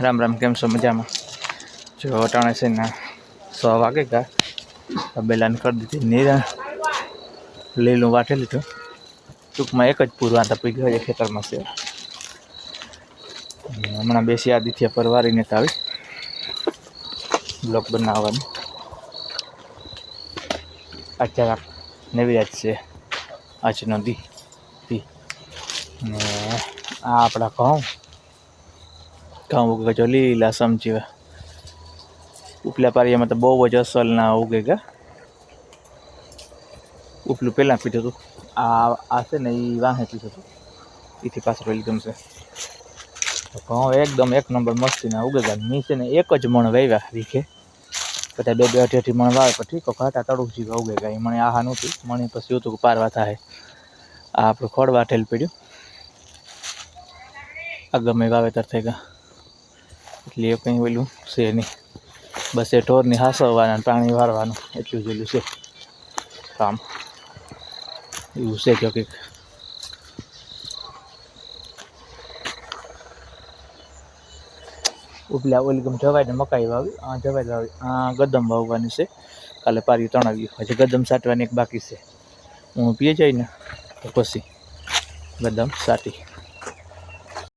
રામ રામ, કેમ છો? મજામાં? જો અટાણે છે ને સો વાગે ગયા તબેલાને કરી દીધી નિરા. લીલું વાટી લીધું. ટૂંકમાં એક જ પૂરવા તપી ગયો છે ખેતરમાં છે. હમણાં બેસી આદિત્ય પરવારીને તાવી બ્લોક બનાવવાનું. અત્યારે નવી રાત છે. આજનો દી. આ આપણા ઘઉં. ઘઉં ઉગે જો લીલા સમજીવા. ઉપલા પારિયામાં તો બહુ જ અસલ ના ઉગે ગયા. ઉપલું પહેલાં પીધું હતું આ આ છે ને એ વાહે પીધું હતું એથી પાછળ પેલી ગમશે. ઘઉં એકદમ એક નંબર મસ્તીના ઉગે ગયા. મી છે ને એક જ મણ વાવ્યા વીખે બધા બે બે અઢી અઢી મણ વાવે પછી ઠીક ઘાટા તળું જેવા ઉગે એ મને આહા નહોતું. મને પછી હતું કે પારવા થાય. આ આપણું ખોડવા ઠેલ પીડ્યું. આ ગમે વાવેતર થઈ ગયા. એટલે એ કંઈ ઓલું છે નહીં. બસ એ ઢોરને હાસવવાના પાણી વારવાનું એટલું જ ઓલું છે. કામ. એવું છે જો કંઈક ઉપલા ઓલી ગમ જવાય ને મકાઈ વાવી, આ જવાય વાવી, આ ગદમ વાવવાની છે. કાલે પારી તણાવી હજી ગદમ સાટવાની એક બાકી છે. હું પીએ જાય ને તો પછી ગદમ સાટી.